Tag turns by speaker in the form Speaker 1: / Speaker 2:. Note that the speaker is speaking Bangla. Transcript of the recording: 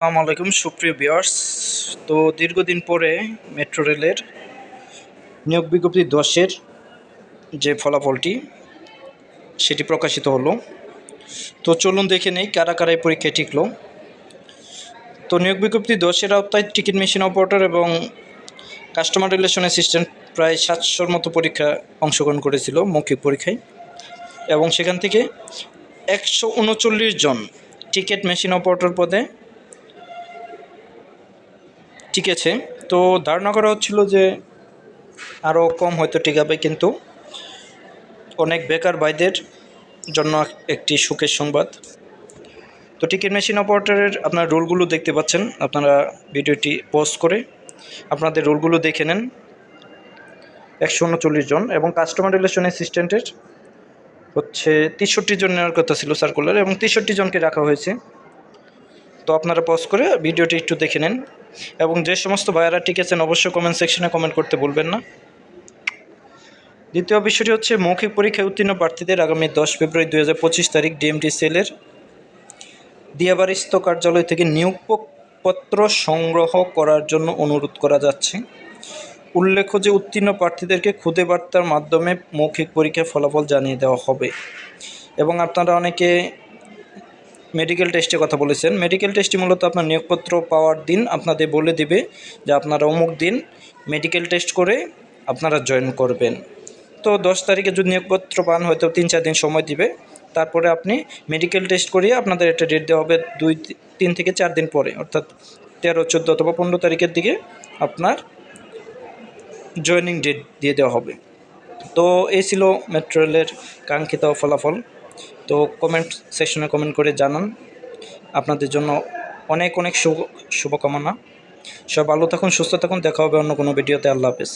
Speaker 1: আসসালামু আলাইকুম, সুপ্রিয় বিয়ার্স তো দীর্ঘদিন পরে মেট্রো রেলের নিয়োগ বিজ্ঞপ্তি দশের যে ফলাফলটি, সেটি প্রকাশিত হলো। তো চলুন দেখে নেই কারা কারা এই পরীক্ষায় টিকলো। তো নিয়োগ বিজ্ঞপ্তি দশের আওতায় টিকিট মেশিন অপারেটর এবং কাস্টমার রিলেশন অ্যাসিস্ট্যান্ট প্রায় সাতশোর মতো পরীক্ষা অংশগ্রহণ করেছিল মৌখিক পরীক্ষায়। এবং সেখান থেকে একশো উনচল্লিশ জন টিকিট মেশিন অপারেটর পদে টিকেছে তো ধারণা করা হচ্ছিল যে আরও কম হয়তো টিকাবে, কিন্তু অনেক বেকার ভাইদের জন্য একটি সুখের সংবাদ। তো টিকিট মেশিন অপারেটরের আপনার রোলগুলো দেখতে পাচ্ছেন। আপনারা ভিডিওটি পোস্ট করে আপনাদের রোলগুলো দেখে নেন। একশো উনচল্লিশ জন এবং কাস্টমার রিলেশন অ্যাসিস্ট্যান্টের হচ্ছে তেষট্টি জন নেওয়ার কথা ছিল সার্কুলার এবং তেষট্টি জনকে রাখা হয়েছে। তো আপনারা পজ করে ভিডিওটি একটু দেখে নেন। এবং যে সমস্ত ভাইয়ারা টিকেছেন অবশ্যই কমেন্ট সেকশনে কমেন্ট করতে বলবেন না। দ্বিতীয় বিষয়টি হচ্ছে, মৌখিক পরীক্ষায় উত্তীর্ণ প্রার্থীদের আগামী দশ ফেব্রুয়ারি দুই হাজার পঁচিশ তারিখ ডিএমটি সেলের দিয়াবারিস্ত কার্যালয় থেকে নিয়োগপত্র সংগ্রহ করার জন্য অনুরোধ করা যাচ্ছে। উল্লেখ্য যে, উত্তীর্ণ প্রার্থীদেরকে খুদে বার্তার মাধ্যমে মৌখিক পরীক্ষার ফলাফল জানিয়ে দেওয়া হবে। এবং আপনারা অনেকে মেডিকেল টেস্টের কথা বলেছেন। মেডিকেল টেস্টটি মূলত আপনার নিয়োগপত্র পাওয়ার দিন আপনাদের বলে দিবে যে আপনারা অমুক দিন মেডিকেল টেস্ট করে আপনারা জয়েন করবেন। তো দশ তারিখে যদি নিয়োগপত্র পান, হয়তো তিন চার দিন সময় দিবে। তারপরে আপনি মেডিকেল টেস্ট করিয়ে আপনাদের একটা ডেট দেওয়া হবে দুই, তিন থেকে চার দিন পরে। অর্থাৎ তেরো, চোদ্দ অথবা পনেরো তারিখের দিকে আপনার জয়েনিং ডেট দিয়ে দেওয়া হবে। তো এই ছিল মেট্রো রেলের কাঙ্ক্ষিত ফলাফল। তো কমেন্ট সেকশনে কমেন্ট করে জানান। আপনাদের জন্য অনেক অনেক শুভ, শুভকামনা। সব ভালো থাকুন, সুস্থ থাকুন, দেখা হবে অন্য কোনো ভিডিওতে আল্লাহ হাফেজ।